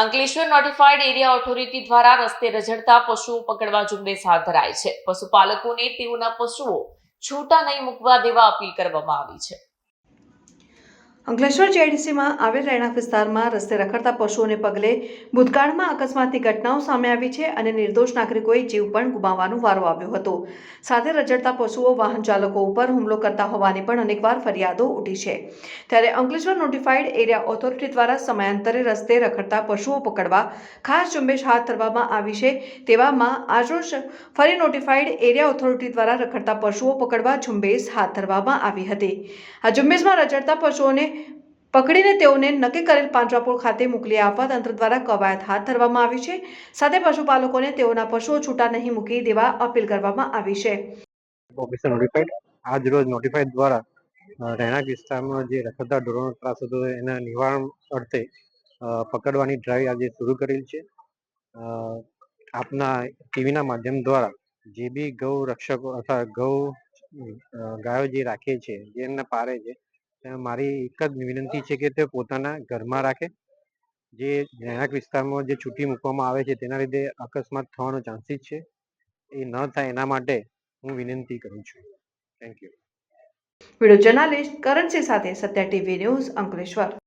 Ankleshwar notified area authority દ્વારા રસ્તે રઝળતા પશુઓ પકડવા ઝુંબેશ હાથ ધરાય છે. પશુપાલકોને તેઓના પશુઓ છૂટા નહીં મૂકવા દેવા અપીલ કરવામાં આવી છે. અંકલેશ્વર જેડીસીમાં આવેલ રહેણાંક વિસ્તારમાં રસ્તે રખડતા પશુઓને પગલે ભૂતકાળમાં અકસ્માતની ઘટનાઓ સામે આવી છે અને નિર્દોષ નાગરિકોએ જીવ પણ ગુમાવવાનો વારો આવ્યો હતો. સાથે રજડતા પશુઓ, વાહન ચાલકો ઉપર હુમલો કરતા હોવાની પણ અનેકવાર ફરિયાદો ઉઠી છે. ત્યારે અંકલેશ્વર નોટિફાઈડ એરિયા ઓથોરિટી દ્વારા સમયાંતરે રસ્તે રખડતા પશુઓ પકડવા ખાસ ઝુંબેશ હાથ ધરવામાં આવી છે તેવામાં આજરોજ ફરી નોટિફાઈડ એરિયા ઓથોરિટી દ્વારા રખડતા પશુઓ પકડવા ઝુંબેશ હાથ ધરવામાં આવી હતી. આ ઝુંબેશમાં રજડતા પશુઓને પકડીને તેઓને નક્કી કરેલ પાંજરાપોળ ખાતે મોકલી આપવા તંત્ર દ્વારા કવાયત હાથ ધરવામાં આવી છે. સાથે પશુપાલકોને તેઓના પશુઓ છૂટા નહીં મૂકી દેવા અપીલ કરવામાં આવી છે. ઓફિસર નોટિફાઈડ આજ રોજ નોટિફાઈડ દ્વારા રહેણાંક વિસ્તારમાં જે રખડતા ઢોરોનો ત્રાસ હતો એના નિવારણ અર્થે પકડવાની ડ્રાઈવ આજે શરૂ કરેલ છે. આપના ટીવીના માધ્યમ દ્વારા જે બી ગૌ રક્ષકો અથવા ગૌ ગાયો જે રાખે છે જે એમને પારે છે મારી એક જ વિનંતી છે કે તે પોતાના ઘરમાં રાખે. જે રહેણાંક વિસ્તારમાં જે છૂટી મૂકવામાં આવે છે, તેના લીધે અકસ્માત થવાનો ચાન્સીસ છે. એ ન થાય એના માટે હું વિનંતી કરું છું. Thank you video journalist Karansinh સાથે સત્ય ટીવી ન્યૂઝ અંકલેશ્વર.